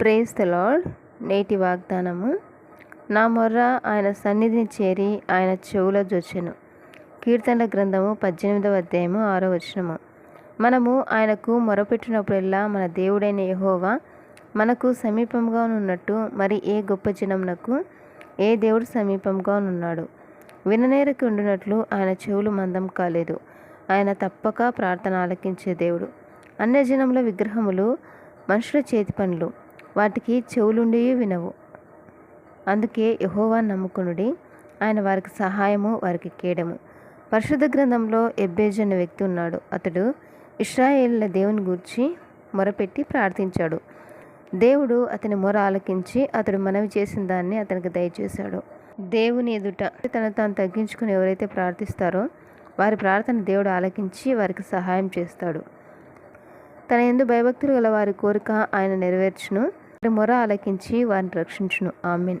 Praise the lord నేటి వాగ్దానము. నా మొర్ర ఆయన సన్నిధిని చేరి ఆయన చెవుల జొచ్చెను. కీర్తనల గ్రంథము పద్దెనిమిదవ అధ్యాయము ఆరో వచనము. మనము ఆయనకు మొరపెట్టినప్పుడల్లా మన దేవుడైన యహోవా మనకు సమీపంగా ఉన్నట్టు మరి ఏ గొప్ప జనమునకు ఏ దేవుడు సమీపంగా ఉన్నాడు? విననేరకు ఉండినట్లు ఆయన చెవులు మందం కాలేదు. ఆయన తప్పక ప్రార్థన ఆలకించే దేవుడు. అన్యజనముల విగ్రహములు మనుషుల చేతి పనులు. వాటికి చెవులుండి వినవు. అందుకే యహోవా నమ్ముకునుడి ఆయన వారికి సహాయము వారికి కేడము. పరిశుద్ధ గ్రంథంలో ఎబ్బేజ్ అనే వ్యక్తి ఉన్నాడు. అతడు ఇస్రాయేళ్ళ దేవుని గూర్చి మొరపెట్టి ప్రార్థించాడు. దేవుడు అతని మొర ఆలకించి అతడు మనవి చేసిన దాన్ని అతనికి దయచేశాడు. దేవుని ఎదుట తను తాను తగ్గించుకుని ఎవరైతే ప్రార్థిస్తారో వారి ప్రార్థన దేవుడు ఆలకించి వారికి సహాయం చేస్తాడు. తన ఎందు భయభక్తులు గల వారి కోరిక ఆయన నెరవేర్చును. మొర ఆలకించి వారిని రక్షించును. ఆమెన్.